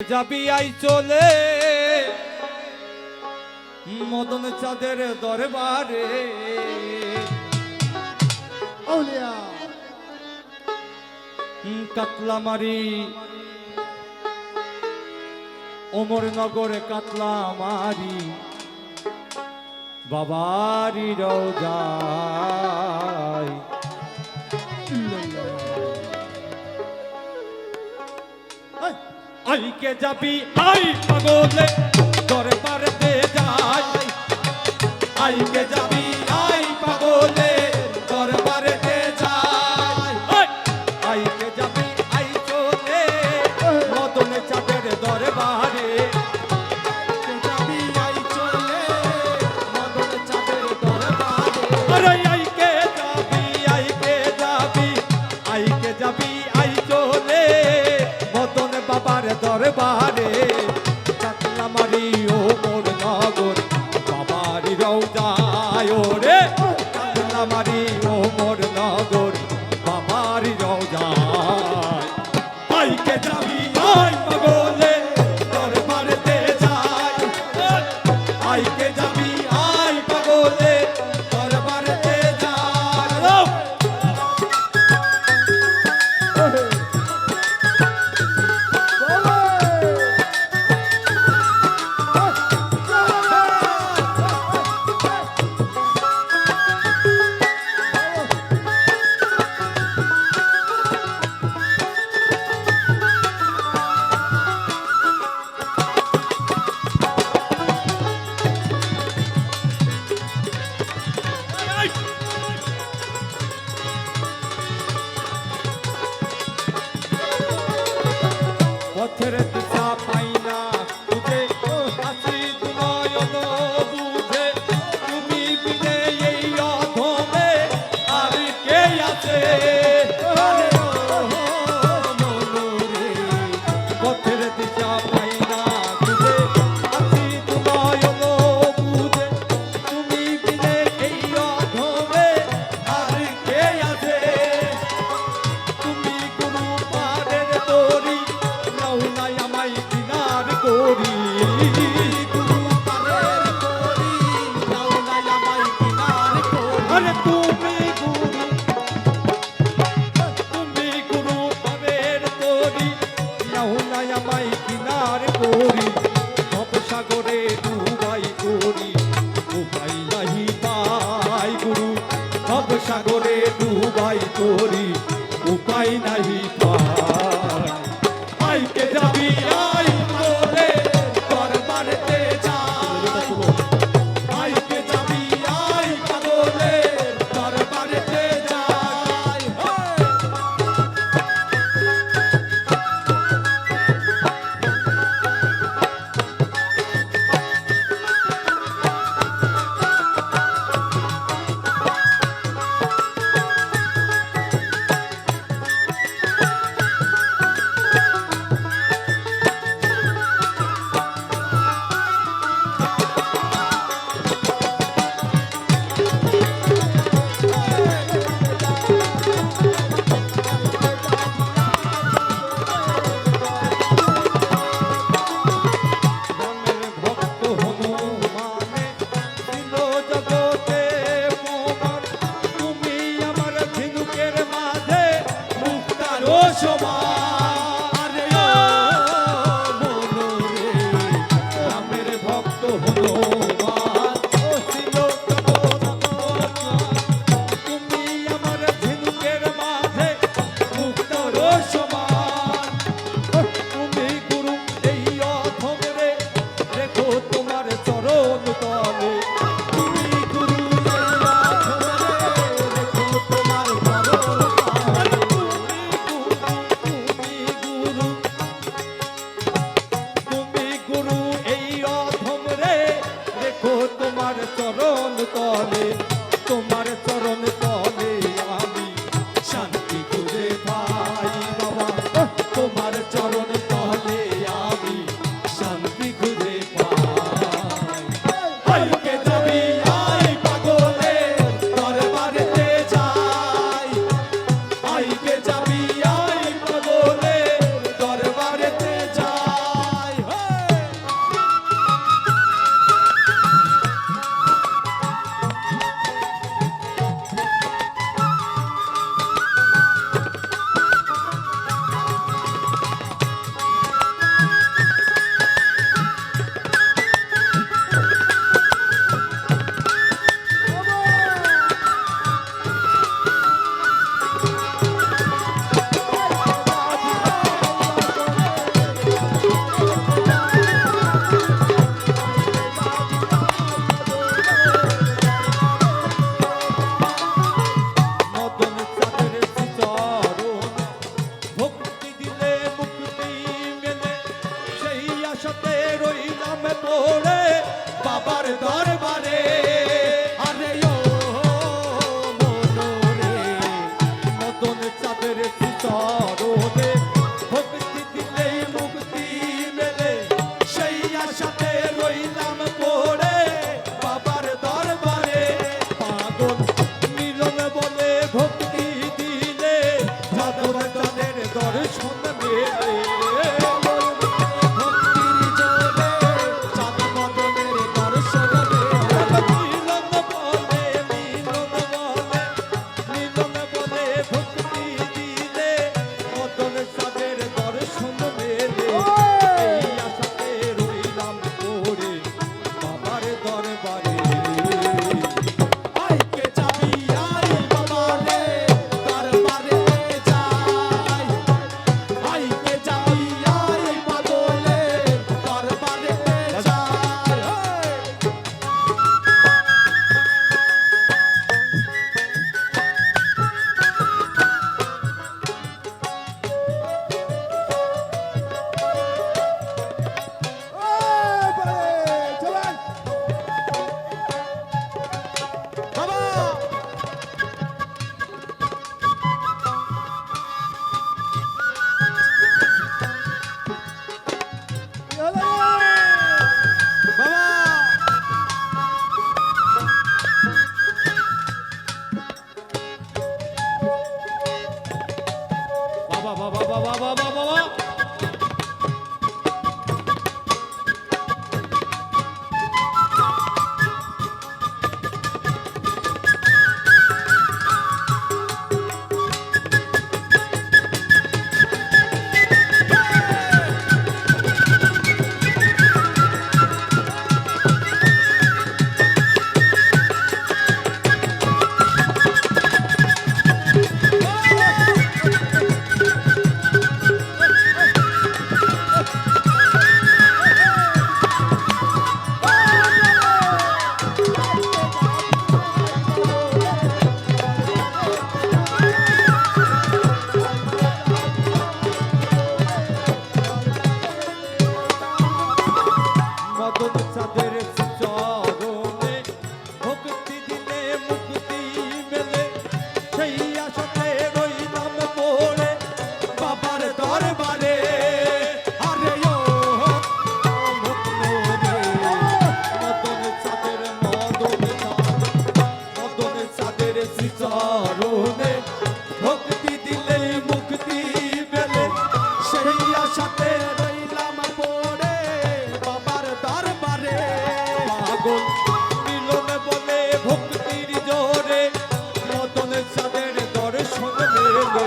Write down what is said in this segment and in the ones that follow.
যাবি আই চলে। মদন চাঁদের দরবারে। কাতলা মারি অমর নগরে কাতলা মারি বাবারি রোজায় আইকে যাবি আই পাগলে দরবারে যাই। আইকে যাবি দরবারে। ডুবাই তোর সাথে রইলাম পড়ে বাবার দরবারে। সাধন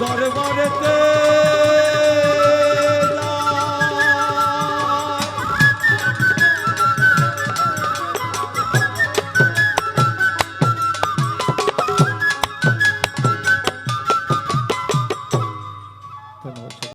Darvarete